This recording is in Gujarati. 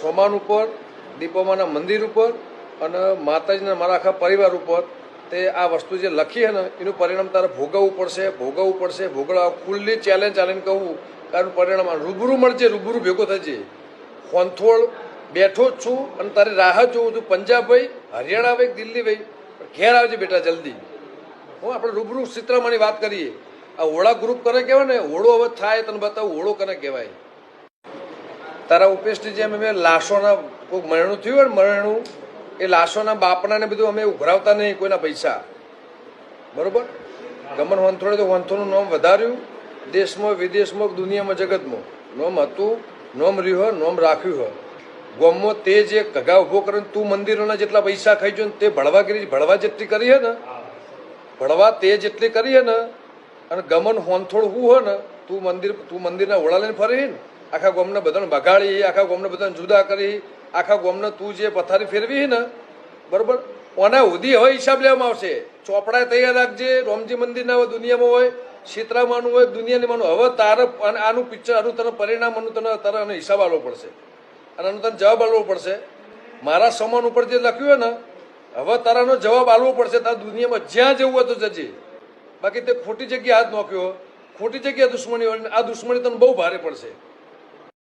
સોમાન ઉપર, દીપોમાના મંદિર ઉપર અને માતાજીના મારા આખા પરિવાર ઉપર તે આ વસ્તુ જે લખી ને, એનું પરિણામ તારે ભોગવવું પડશે ભોગવવું પડશે. ભોગવવા ખુલ્લી ચેલેન્જ ચાલીને કહું કારણ પરિણામ રૂબરૂ મળજે, રૂબરૂ ભેગો થજે. ખોંથોળ બેઠો જ છું અને તારે રાહ જોઉં છું. પંજાબ ભાઈ હરિયાણા ભાઈ દિલ્હી ભાઈ ઘેર આવજે બેટા જલ્દી. હું આપણે રૂબરૂ ચિત્રમાંની વાત કરીએ. આ હોળા ગ્રુપ કરે કહેવાય ને? હોળો હવે થાય, તને બતાવું હોળો કને કહેવાય? તારા ઉપેશની જેમ અમે લાશોના, કોઈક મરણું થયું હોય ને મરણું, એ લાશોના બાપના ને બધું અમે ઉઘરાવતા નહીં કોઈના પૈસા. બરોબર? ગમન વંથોડે તો વંથોનું નામ વધાર્યું. દેશમાં, વિદેશમાં, દુનિયામાં, જગતમાં. નોમ હતું, નોમ રહ્યું, નોમ રાખ્યું હોય. ગોમમાં તે જે કગા ઊભો કરે તું મંદિરોના જેટલા પૈસા ખાઈ જો ને તે ભળવા કરી ભળવા જેટલી કરી હે ને? ભળવા તે જેટલી કરી હે ને? અને ગમન હોનથોડ હું હોય ને, તું મંદિર, તું મંદિરના ઓળા લઈને ફરી ને? આખા ગોમને બધાને બગાડી, આખા ગોમને બધાને જુદા કરી, આખા ગોમને તું જે પથારી ફેરવી ને, બરોબર? ઓના ઉધી હવે હિસાબ લેવામાં આવશે. ચોપડા તૈયાર રાખજે, રોમજી મંદિરના હોય દુનિયામાં હોય સીતરામાનું હોય, દુનિયાની માનું. હવે તારે આનું પિક્ચર આનું તને પરિણામ, આનું તને તારે આનો હિસાબ આપવો પડશે. અને આનો તને જવાબ આપવો પડશે. મારા સમાન ઉપર જે લખ્યું હોય ને, હવે તારાનો જવાબ આપવો પડશે. તારા દુનિયામાં જ્યાં જવું હોય તો જજે. બાકી તે ખોટી જગ્યાએ હાથ નોખ્યો. ખોટી જગ્યાએ દુશ્મની હોય આ દુશ્મની તને બહુ ભારે પડશે.